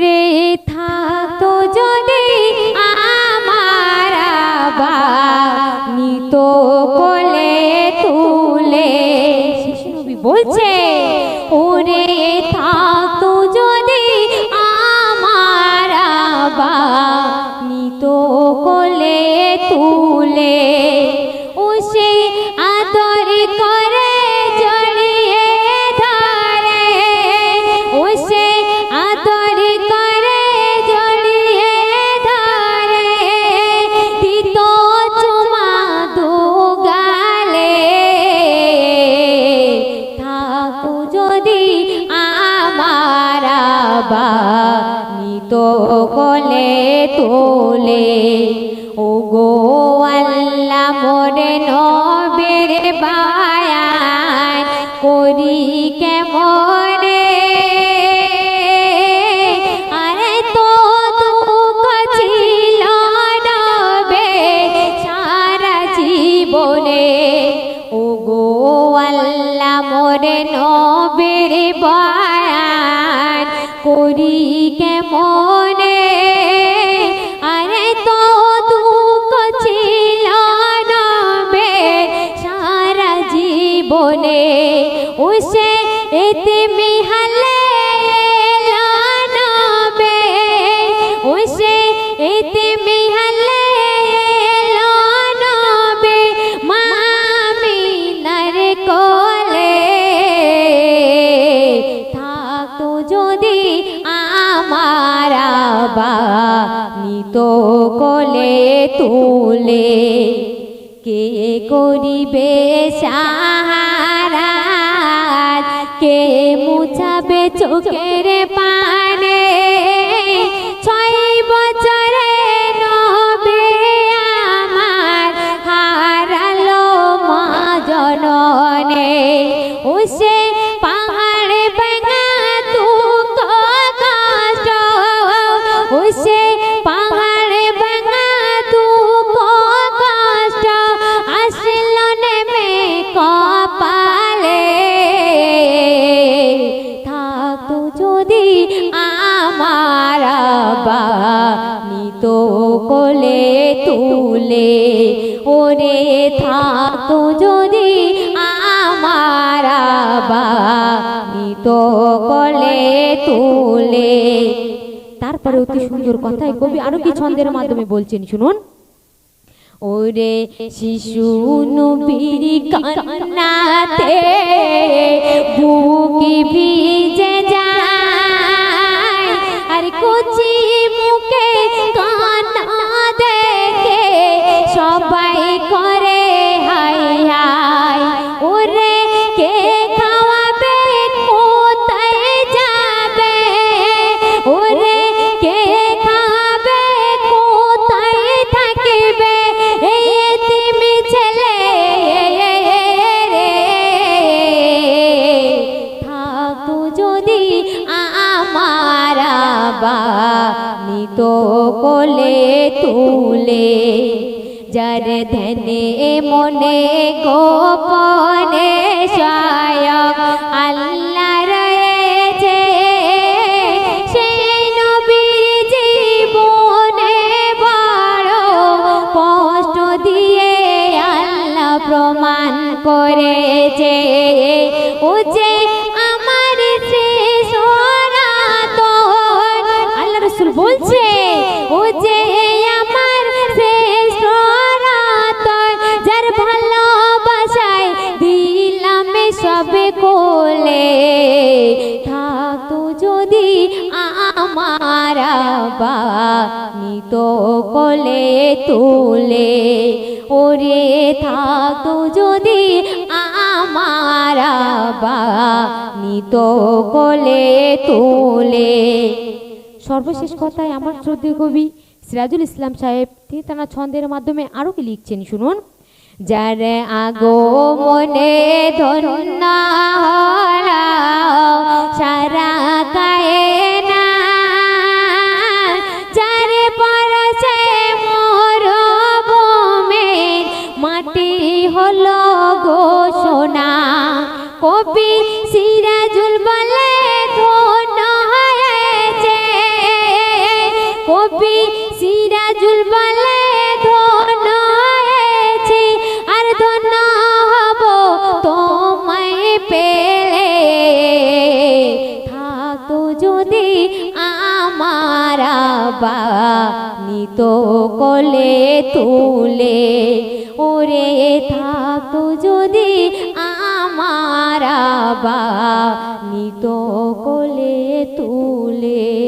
ওরে থাকতো যদি আমার নিত কোলে তুলে। বলছে, ওরে থাকতো যদি আমার নিত কোলে তুলে নিত কোলে তোলে। ও গো আল্লাহ মোরে নবের বায়ান করি কেমনে? ও গো আল্লাহ মোরে নবের বায়ান করি কেমনে? আরে তো দুঃখ ছিল নামে সারা জীবনে। উসে এতে মিহালে যদি আমার নিত কোলে তুলে কে করিবে সাহারা কে মুছাবে চোখের তুলে, ওরে থাকতো যদি আমার নিত কোলে তুলে। তারপরে অতি সুন্দর কথায় কবি আরও কি ছন্দের মাধ্যমে বলছেন, শুনুন। ওরে শিশু নবীর কান্নাতে থাকতো যদি আমার নিত কোলে তুলে, যার ধনে মনে গোপনে স্বয়ং আল্লাহ রয়েছে। সেই নবীর জীবনে বড় কষ্ট দিয়ে আল্লাহ প্রমাণ করেছে। ও বলছে ও যে আমার শেষ সনাতন যার ভালোবাসায় দিলাম সবে কোলে। থাকতো যদি আমার নিত কোলে তুলে, ওরে থাকতো যদি আমার নিত কোলে তুলে। সর্বশেষ কথায় আমার শ্রদ্ধেয় কবি সিরাজুল ইসলাম সাহেব, তিনি তার ছন্দের মাধ্যমে আরও কি লিখছেন, শুনুন। যার আগো মনে ধন্য কবি সিরাজুল বলে ধন আর ধন হব তোমায় পেলে। থাকতো যদি আমার নিত কোলে তুলে। ওরে থাকতো যদি আমার বা নিত কোলে তুলে।